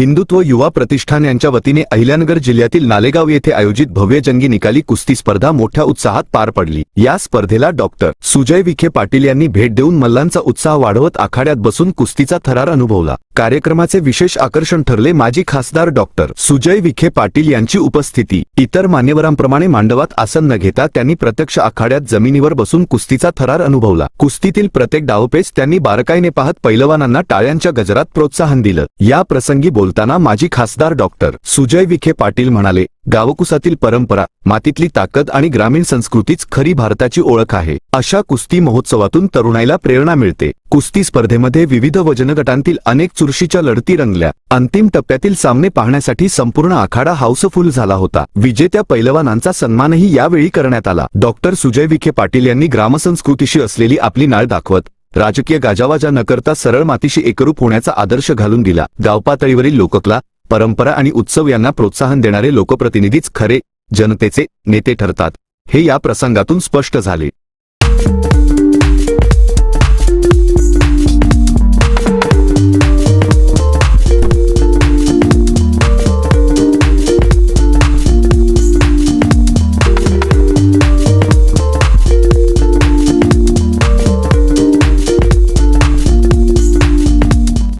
हिंदुत्व युवा प्रतिष्ठान यांच्या वतीने अहिल्यानगर जिल्ह्यातील नालेगाव येथे आयोजित भव्य जंगी निकाली कुस्ती स्पर्धा मोठ्या उत्साहात पार पडली. या स्पर्धेला डॉक्टर सुजय विखे पाटील यांनी भेट देऊन मल्लांचा उत्साह वाढवत आखाड्यात बसून कुस्तीचा थरार अनुभवला. कार्यक्रमाचे विशेष आकर्षण ठरले माजी खासदार डॉक्टर सुजय विखे पाटील यांची उपस्थिती. इतर मान्यवरांप्रमाणे मांडवात आसन न घेता त्यांनी प्रत्यक्ष आखाड्यात जमिनीवर बसून कुस्तीचा थरार अनुभवला. कुस्तीतील प्रत्येक डावपेच त्यांनी बारकाईने पाहत पैलवानांना टाळ्यांच्या गजरात प्रोत्साहन दिलं. या प्रसंगी बोलताना माजी खासदार डॉक्टर सुजय विखे पाटील म्हणाले गावकुसातील परंपरा मातीतली ताकद आणि ग्रामीण संस्कृतीच खरी भारताची ओळख आहे. अशा कुस्ती महोत्सवातून तरुणाईला प्रेरणा मिळते. कुस्ती स्पर्धेमध्ये विविध वजनगटांतील अनेक चुरशीच्या लढती रंगल्या. अंतिम टप्प्यातील सामने पाहण्यासाठी संपूर्ण आखाडा हाऊसफुल झाला होता. विजेत्या पैलवानांचा सन्मानही यावेळी करण्यात आला. डॉक्टर सुजय विखे पाटील यांनी ग्रामसंस्कृतीशी असलेली आपली नाळ दाखवत राजकीय गाजावाजा न करता सरळ मातीशी एकरूप होण्याचा आदर्श घालून दिला. गावपातळीवरील लोककला परंपरा आणि उत्सव यांना प्रोत्साहन देणारे लोकप्रतिनिधीच खरे जनतेचे नेते ठरतात. हे या प्रसंगातून स्पष्ट झाले.